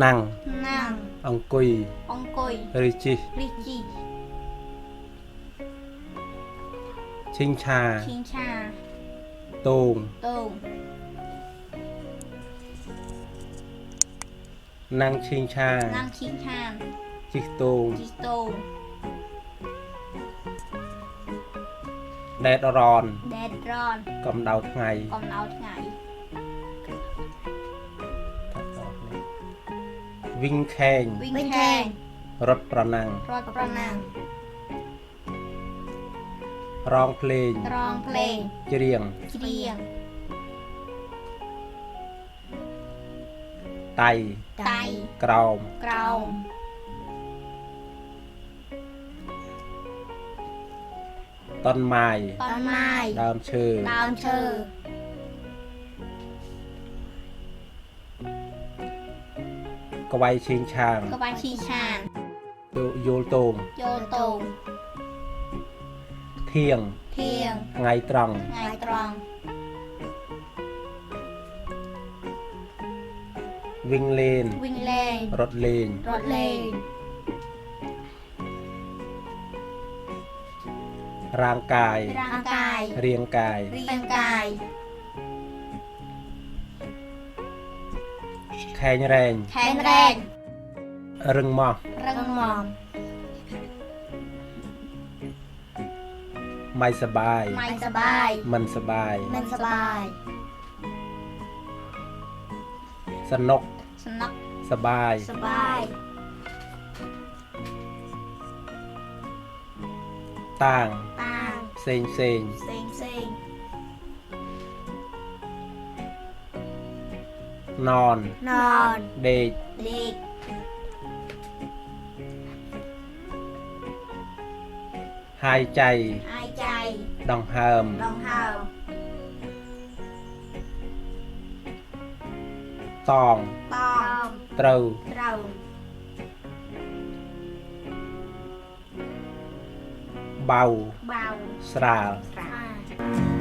ណាំងណាំងអង្គុយអង្គុយឬជិះឬជិះឈិងឆាឈិងឆាតោងតោងណាំងឈិងឆាណាំងឈិងឆាជិះតោងជិះតោងដេតរ៉នដេតរ៉នកម្ដៅថ្ងៃកម្ដៅថ្ងៃ วิ่งแข่ง วิ่งแข่งรถประนัง รถประนังร้องเพลง ร้องเพลงเรียง เครียงไต ไตกรอม เกลาต้นไม้ ต้นไม้ดามเชอดาวเชอ กวัยชิงชาง กบาชีชาง โยโยโตง โยโตง เที่ยง เทียง ไงตรัง ไงตรอง วิงเลน วิ่งเลนรถเลน รถเลนร่างกาย ร่างกาย เรียงกาย เรียงกาย แข็งแรง แข็งแรงรึงมอมรังมอมไม่สบาย ไม่สบาย มันสบาย มันสบาย สนุก สนักสบาย สบาย ต่าง ต่าง เซ็งเซ็ง เซ็งเซ็ง นอน นอนเด็ก เด็กหายใจ หายใจดองเฮิมรองเท้ตองตองมตรูตรงเบาเบา สราล สาย